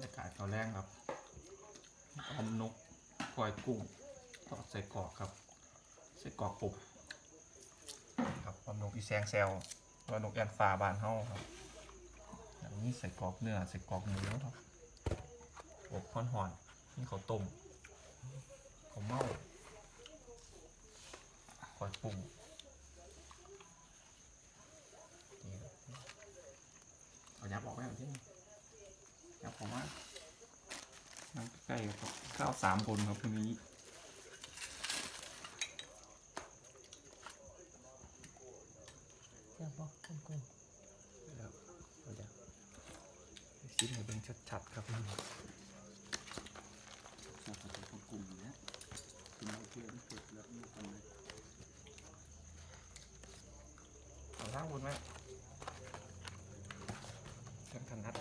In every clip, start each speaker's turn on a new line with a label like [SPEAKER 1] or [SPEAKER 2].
[SPEAKER 1] รยากาศเขาแรงครับออมนกกอยกุ้งทอดใส่กรอกครับ ใส่กรอกปุบครับออมนกอีแซงแซวว่านกแอนฟ้าบานเฮาครับอย่างนี้ใส่กรอกเนื้อใส่กรอกหมูครับอบห่อนๆนี่ข้าต้มเขาเม่ากอยกุ้งเอายับออกไปเอาที่ นี่ยับออกมานั่งใกล้ๆครับข้าวสามคนครับวันนี้
[SPEAKER 2] แซ่บบ่กุ้งกุ้ง
[SPEAKER 1] ครับเราจะชิ้นให้เป็นชัดๆครับนี่
[SPEAKER 3] ชอบผัดกับกลุ่มเนี้ยกินเอาเพื่อนเผ็ดแล้วนี่ทำไม
[SPEAKER 1] เอาล่างบนไหมเครื่องถนัด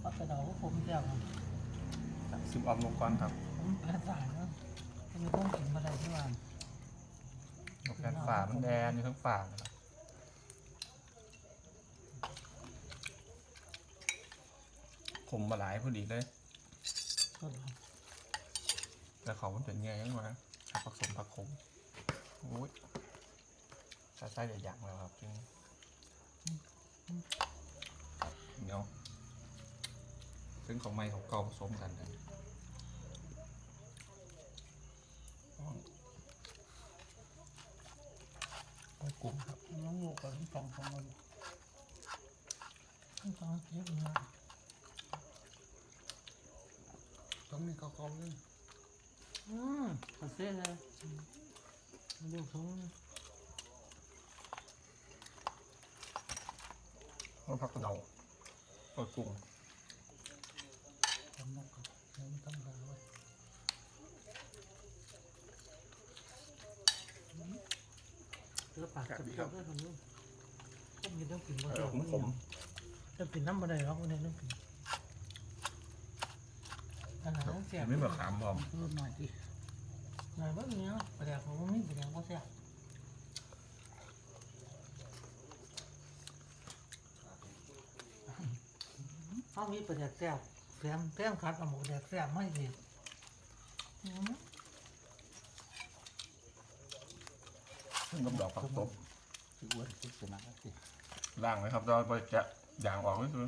[SPEAKER 2] เอาไปดอกก็ ผมแซ่บครับ
[SPEAKER 1] ซิมออมลงก่อนครับ
[SPEAKER 2] ผมแพ้สายเนาะมีต้องกินมาได้ที่ว่าน
[SPEAKER 1] นกแอนฝ่ามันแดนอยู่ทั้งฝ่านะครับขมมาหลายพอดีเลย
[SPEAKER 2] ต้นครับ
[SPEAKER 1] แล้วเขามันเป็นไงยังไงผักผสมผักขมโอ้ยใส่ใส่ใหญ่ๆแล้วครับจริงเดี๋ยว ซึ่งของไม่ของเก่าผสมกันเลยกลุ่มครับ
[SPEAKER 2] น้องลูกกับทั้งสองของมันทั้งสองเยอะเนื้อ
[SPEAKER 3] ต้องมีข้าวเขาเลย
[SPEAKER 2] อืมกระเซ็นเลยลูกสอง
[SPEAKER 1] ต้นผักกระเดาโอ้ยกุ้ง
[SPEAKER 2] ทำนกครับเนื้อต้องการไว้เลือ ปากกับตัวด้วยทำนู้นก็มีต้องกินมา
[SPEAKER 1] เอ
[SPEAKER 2] เดี
[SPEAKER 1] อ
[SPEAKER 2] ยว
[SPEAKER 1] ผมผม
[SPEAKER 2] จะกินน้ำมาได้หรอกวันนี้ต้องกินอันไหนต้องเสียบ
[SPEAKER 1] ไม่เหมือนขามบอม
[SPEAKER 3] เพิ่มหน่อยดิ
[SPEAKER 2] หน่อยบ้างเนี้ยประเดี๋ยวผมไม่ประเดี๋ยวก็เสียบเขามีประเดี๋ยวแซ่บแซมแซมคัดเอาหมูแดกแซ่บไม่เสียบอืม
[SPEAKER 1] ซึ่ง กับดอกผักตบ
[SPEAKER 3] คืออ้วนคือสนักสิ
[SPEAKER 1] ล่างไหมครับเราไปแกะยางออกไม่คือ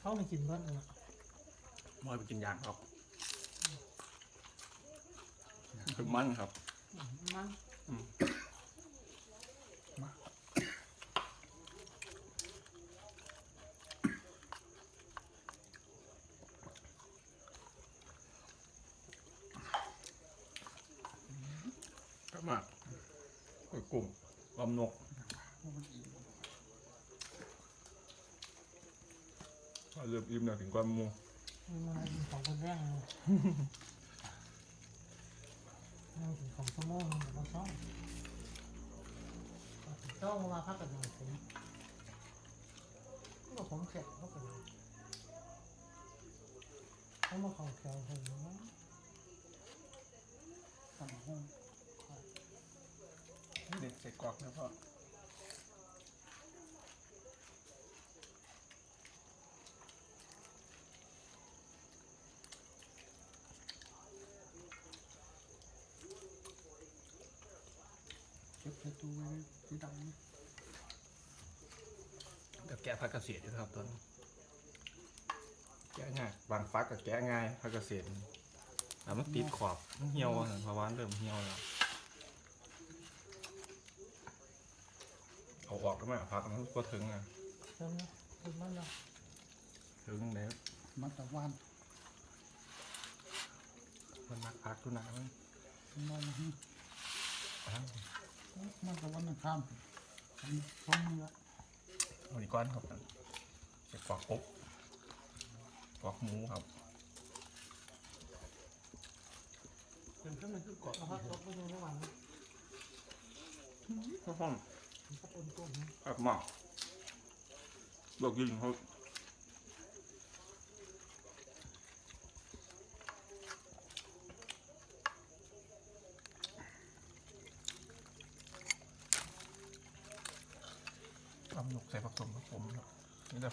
[SPEAKER 2] เขาไม่กินเบิ้ลนะ
[SPEAKER 1] มอยไปกินยางครับคือมันครับ
[SPEAKER 2] มัน
[SPEAKER 1] ก็มากกล้วยกุ้งลำนก เอาเริ่มอิ่มแล้วถึงความมู
[SPEAKER 2] มันของคนแรกเลยนั่งกินของสมองมันก็ซ่องต้องมาพักกันหน่อยสิก็ผมเสร็จก็กันเขามาของแถวผมนะ
[SPEAKER 3] ทำห้อง
[SPEAKER 1] เด็ดใส่กรอกนะพ่อ
[SPEAKER 3] เก็บใส่ตู้ไว้ที่ดำ
[SPEAKER 1] เดี๋ยวแกะผักเกษตรอยู่ครับตอนแกะง่ายบางฟักกับแกะง่ายผักเกษตรแต่มันติดขอบมันเหี่ยวอะเพราะว่าเริ่มเหี่ยวแล้วเอาออกแล้ไหมพักมันก็ถึงอะ
[SPEAKER 2] ใช่ไหมถึงมันแล้ว
[SPEAKER 1] ถึงแล้ว
[SPEAKER 3] มันตะวัน
[SPEAKER 1] มันมักพักทุนามัน
[SPEAKER 3] นอนนี่ มัตะวันข้ามทำห้องนี้ละ
[SPEAKER 1] เอาดีก้อนครับจะกรอกปุ๊บกรอกหมูครับ
[SPEAKER 2] เป็นขึ้นมันคือกดเอาพักตกไปในระหว่างนี้
[SPEAKER 1] ข้าวห้อง
[SPEAKER 2] ก็ปนกุ้ง
[SPEAKER 1] แบบหมอกลวกยิงเขาทำหนกใส่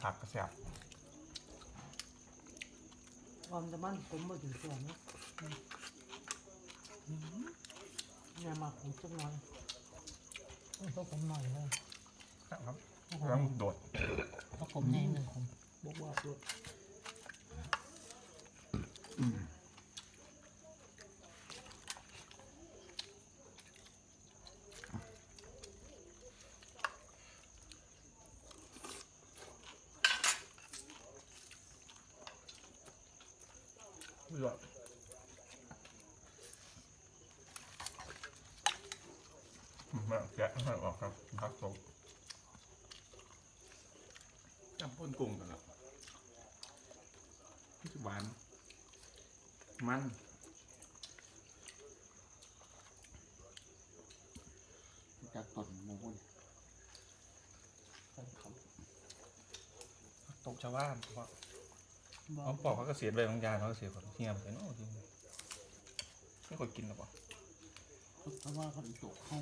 [SPEAKER 1] ผักสมผักผมครับนี่จะผักกระแสบ
[SPEAKER 2] ออมจะมันผมมาถึงส่วนนี้เนี่ยมาผมสักหน่อยต้องต้องผมหน่อยเลย
[SPEAKER 1] ครับ
[SPEAKER 2] ต้
[SPEAKER 1] แล้
[SPEAKER 2] อ
[SPEAKER 1] ว
[SPEAKER 2] ง
[SPEAKER 1] โดด
[SPEAKER 2] ผมแน่หนึ่งผมบอกว่าด้วย
[SPEAKER 1] โดดมาแกะให้ออกครับ พักตรงจำพ่นกุ้งกันแล้วหวาน มัน
[SPEAKER 3] จากต้นหมูนเขา
[SPEAKER 1] ตกชาวบ้านเพราะว่าเขาปอกเขาก็เสียไปบางอย่างเขาก็เสียคนเฮียมไปเนาะจริงไม่ค่อยกินหรอกวะ
[SPEAKER 3] เพราะว่าเขาตกเขา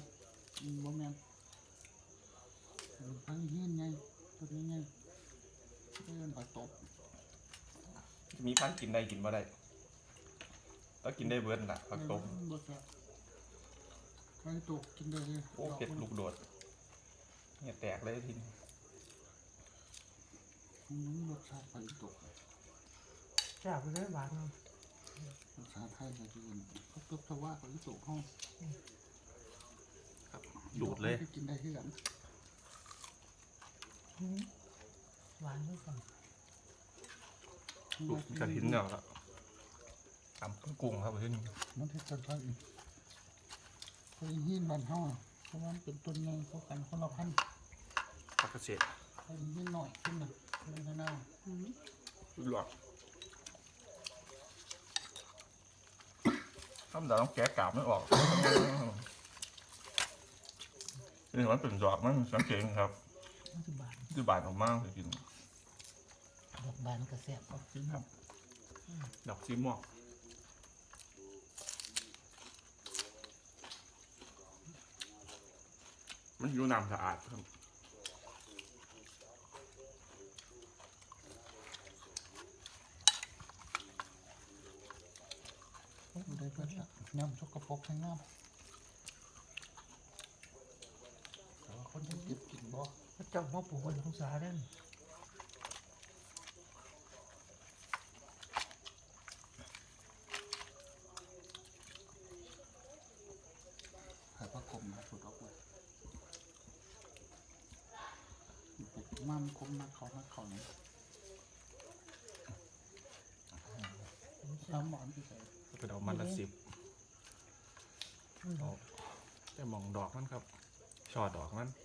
[SPEAKER 3] บ่แม่น พันหินไงตัวนี้ไงเดินไปตบ
[SPEAKER 1] มีพันธุ์กินได้กินมาได้แล้วกินได้เบิร์ดน่ะผักตบ
[SPEAKER 3] บ่แซ่บไปตกกินได้เลย
[SPEAKER 1] โอ้เผ็ดลูกโดดเนี่ยแตกเลยทีนี้
[SPEAKER 3] อืมรสชาติไปตก
[SPEAKER 2] แซ่บไปเลยหวาน
[SPEAKER 3] รสชาติไทยก็ดีเขาตกแต่ว่าเขาตกห้อง
[SPEAKER 1] ครับดูดเลย
[SPEAKER 3] กินได้ที่กัน
[SPEAKER 2] หวานด้วยกัน
[SPEAKER 1] ดูดกระถินเนี่ยครับตำต้นกุ้งครับที่นี่
[SPEAKER 3] มันที่กันไปอีกเคยหินบ้านเฮาอะเพราะว่ามันเป็นต้นไงเขากันคนละพันธุ์
[SPEAKER 1] ผักกระเฉด
[SPEAKER 3] เคยหินหน่อยขึ้นน่ะเลยนะน่า
[SPEAKER 1] หลอดทำแต่ต้องแกะกาบไม่ออก นี่มันเป็นดอกมันสังเกตครับ
[SPEAKER 2] มันจะบาน
[SPEAKER 1] ที่บานออกมากเลยกิน
[SPEAKER 2] ดอกบานกระแซ่บ
[SPEAKER 3] เอาขึ้นครับ
[SPEAKER 1] ดอกซีม่วงมันอยู่น้ำสะอาดครับ
[SPEAKER 3] อยู่ได้เพื่อนละน้ำสกปรกให้น้ำแต่ว่าคนที่เก็บกิน บ่
[SPEAKER 2] พระเจ้ามาปลูกไว้ของสาเด่น
[SPEAKER 3] หายพระกลมนะสุดออกเลยมันคมนักเขานักเขาเนี่ยน้ำหวานที่ใส่
[SPEAKER 1] ก็เป็นดอกมันละสิบเอาจะมองดอกมันครับ ช่อดอกมัน
[SPEAKER 3] มาเบิด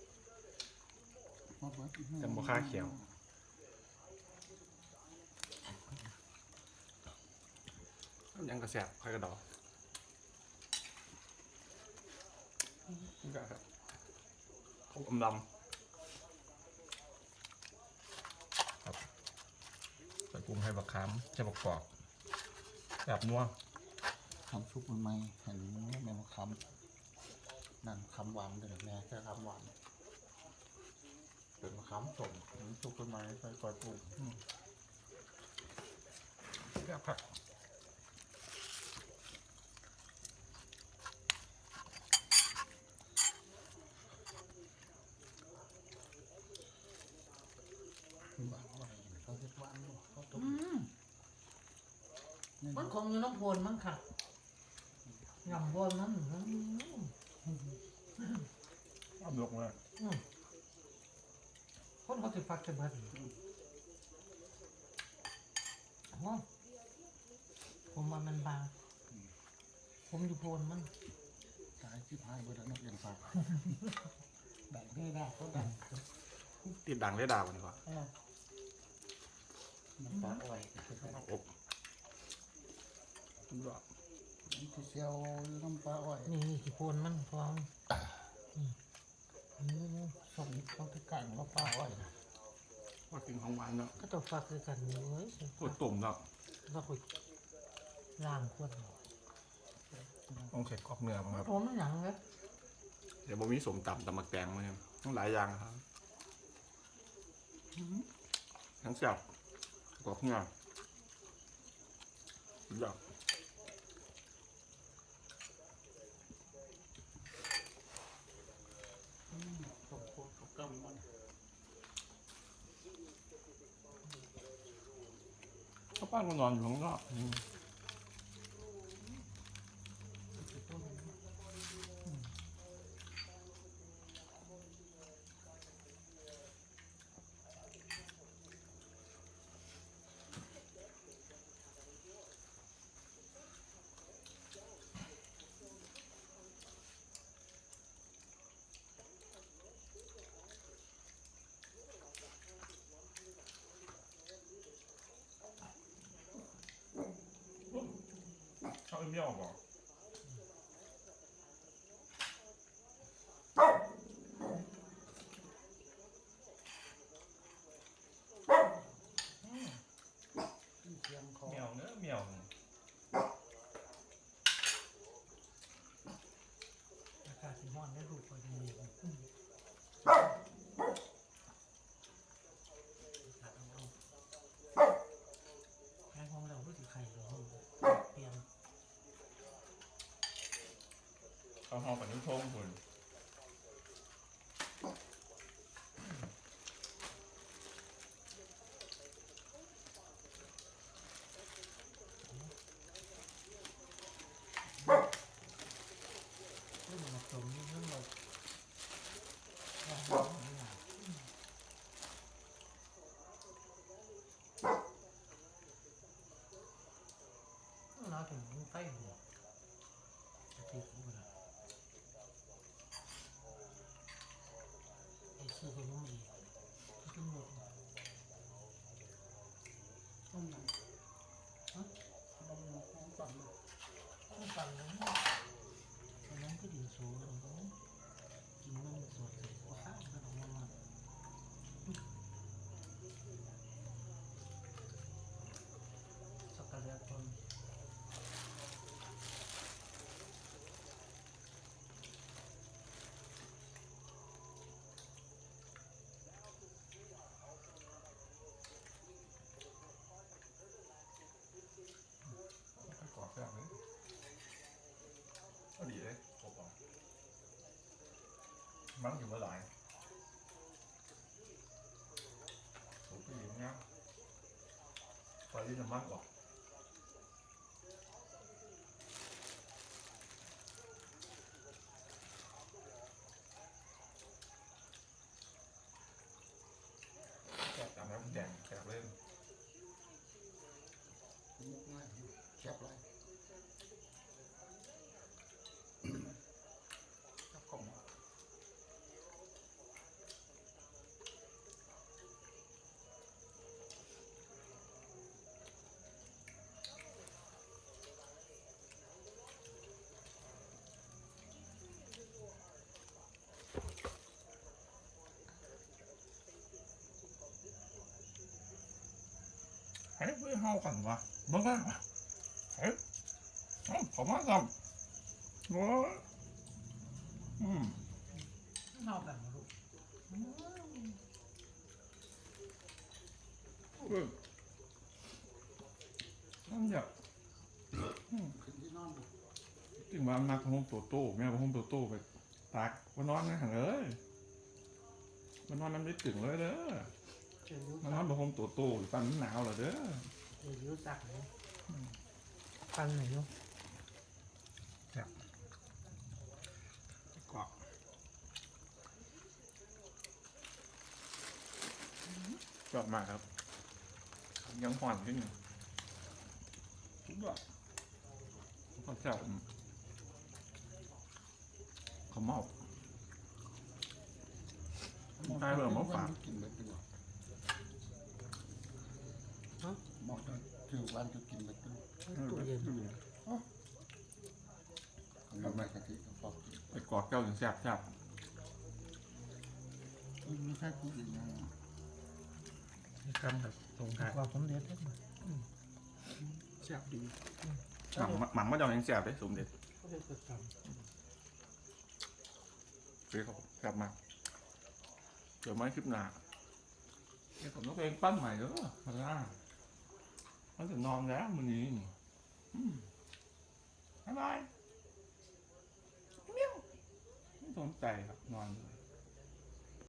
[SPEAKER 1] จำบ่ค่าเขียวยังกระแสบใครกระดอกนี่ก็ครับข้าวอมดำครับใส่กุ้งให้บักขามใส่บักกอกแบบนัว
[SPEAKER 3] ทำซุปมันไหมเห็นแม่มาคำนั่นคำหวานเดี๋ยวแม่แค่คำหวาน เป็นมะขามสมเห็นซุปมันไหมใส่กอยปรุง
[SPEAKER 1] แบบผัก
[SPEAKER 3] หวานไหวเขาเรียกหวานบ่เขาต้ม
[SPEAKER 2] มันคงอยู่น้ำโพนมั้งค่ะยำโพนมันอืม
[SPEAKER 1] อ้อมลงมา
[SPEAKER 2] อืม คนเขาจะฟักจะเบิดโอ้ผมว่ามันบาง ผมอยู่โพนมัน
[SPEAKER 3] ตายที่พายเบิดแล้วนักเรียนฝากได้ได้ได้เขาได้
[SPEAKER 1] ติดดังได้ดาวดีกว่า
[SPEAKER 2] เออ
[SPEAKER 3] น้ำปลาอ้อย
[SPEAKER 1] อบดอก
[SPEAKER 3] นี่คือเซียวน้ำปลาอ้อย
[SPEAKER 2] นี่นี่กี่โพนมันพร้อมอืม อืม
[SPEAKER 3] ส่งเขาที่กันว่าปลาอ้อย
[SPEAKER 1] ว่ากินของหวานเนาะ
[SPEAKER 2] ก็ต้องฟักคือกันอยู่เว้ย
[SPEAKER 1] ปวดตุ่มเนาะ
[SPEAKER 2] แล้วก็ล้างขวด
[SPEAKER 1] ต้องเสร็จกรอบเนื้อมั้งครับ
[SPEAKER 2] ผมหนังนะ
[SPEAKER 1] เดี๋ยวบ่มีสมตำตำมักแตงมาเนี่ยต้องหลายอย่างครับทั้งแซ่บกรอบงาอยาก
[SPEAKER 3] ตกโคตรกำมัน
[SPEAKER 1] ข้าวปั้นก็ นอนอยู่ข้างนอกอืมเขาเมี่ยวบอก
[SPEAKER 3] เสียงเขา
[SPEAKER 1] เมี่ยวเนื้อเมี่ยว
[SPEAKER 2] อากาศสีม่อนได้รูปพอดีอืมอากาศเอาๆแค่ของเรารู้สึกไข่เราเปลี่ยน
[SPEAKER 1] เขา หอมปนิ้วโชงคุณ
[SPEAKER 2] เรื่องมาจมเรื่องเราเราเราถึงไฟหัวจะตีกูนะไอ้ชื่อคนนู้นอีกขึ้นหมด
[SPEAKER 3] ต้มยำฮะต้มยำของสั่งเลย
[SPEAKER 2] ต้องปั่นเลยตอนนั้นก็ดินสูงเลยกินมันสดเลยก็ข้าวมันออกมาสักกะเลียคน
[SPEAKER 1] กรอบแซ่บเลยก็ดีเลยกรอบ มั้งอยู่เมื่อไหร่ผมก็ยิงเงี้ยไปที่น้ำมันก่อนแซ่บตามแล้วแดงแซ่บเลย
[SPEAKER 3] มุกง่ายแคบไรแคบกล่อง
[SPEAKER 1] เฮ้ยเพื่อเฮากันวะบิ่งกันวะเฮ้ยเอ้าเขอมาทำโอ้ยอืม
[SPEAKER 2] เท่ากันมาลูก
[SPEAKER 1] เออนั่นอยาก
[SPEAKER 3] ขึ้นที่นอน
[SPEAKER 1] จึงว่ามาของผมตัวโตแม่ของผมตัวโตไปตากว่านอนนะหันเอ้ยมันนอนมันไม่ถึงเลยเด้อ
[SPEAKER 2] จอยิ้ว
[SPEAKER 1] มันนอนบ่ผมตัวโตอยู่ฟันมันหนาวเหรอเด้อ
[SPEAKER 2] เจอยิ้วสักเลยปันหน่อยลูก
[SPEAKER 1] กรอบกรอบมากครับยังห่อนขึ้นอยู่สุดยอดข้าวเจ้าอืมข้าวเมาได้เหรอหมอฝาก
[SPEAKER 3] กินแบบนี้ห มอจะถือวันจะกินแบบนี้
[SPEAKER 2] ตู้เย็น
[SPEAKER 3] ทำไมกะทิกับฟอกกิน
[SPEAKER 1] ไปกอดแก้วถึงแซ่บแซ่บ
[SPEAKER 3] ไม่ใช่ผู้หญิงนะ
[SPEAKER 1] นี่คำครับตรงท้าย
[SPEAKER 2] ความสมเด็จได้ไหม
[SPEAKER 1] แซ่บดีหมังหมังมาเจ้ายังแซ่บเลยสมเด็จ
[SPEAKER 2] ก็ได้ประจ
[SPEAKER 1] เฟรครับแซ่บมากเดี๋ยวไม่คลิปหน้าเดี๋ยวผมต้องเพลงปั้นใหม่เด้อมาล่า เขาจะนอนแล้วมื้อนี้นี่อืมบ๊ายบายเมียวไม่สนใจครับนอนเลย